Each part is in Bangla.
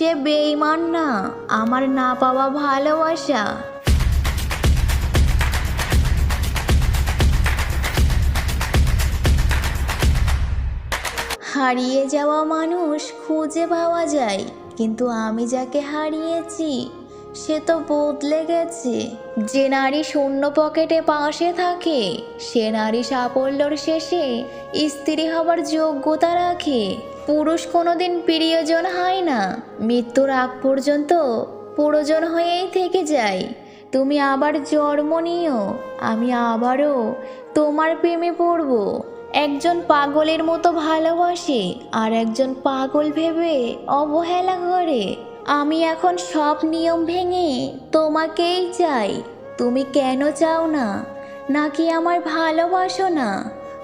সে বেইমান না, আমার না পাওয়া ভালোবাসা। হারিয়ে যাওয়া মানুষ খুঁজে পাওয়া যায়, কিন্তু আমি যাকে হারিয়েছি সে তো বদলে গেছে। যে নারী শূন্য পকেটে পাশে থাকে, সে নারী সাফল্যর শেষে স্ত্রী হবার যোগ্যতা রাখে। পুরুষ কোনোদিন প্রিয়জন হয় না, মৃত্যুর আগ পর্যন্ত পুরোজন হয়েই থেকে যায়। তুমি আবার জন্ম নিও, আমি আবারও তোমার প্রেমে পড়ব। একজন পাগলের মতো ভালোবাসে আর একজন পাগল ভেবে অবহেলা করে। আমি এখন সব নিয়ম ভেঙে তোমাকেই চাই। তুমি কেন চাও না? নাকি আমার ভালোবাসো না?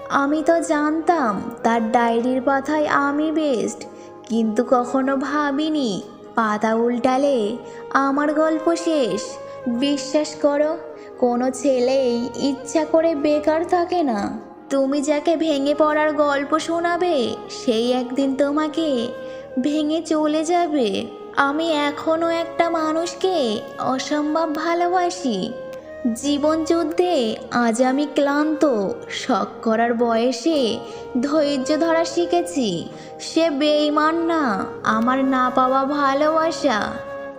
আমি তো জানতাম তার ডায়েরির পাতায় আমি বেস্ট, কিন্তু কখনো ভাবিনি পাতা উল্টালে আমার গল্প শেষ। বিশ্বাস করো, কোনো ছেলেই ইচ্ছা করে বেকার থাকে না। তুমি যাকে ভেঙে পড়ার গল্প শোনাবে, সেই একদিন তোমাকে ভেঙে চলে যাবে। আমি এখনও একটা মানুষকে অসম্ভব ভালোবাসি। জীবন যুদ্ধে আজ আমি ক্লান্ত, শখ করার বয়সে ধৈর্য ধরা শিখেছি। সে বেইমান না, আমার না পাওয়া ভালোবাসা।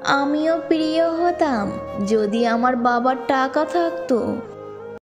আমিও প্রিয় হতাম যদি আমার বাবার টাকা থাকতো।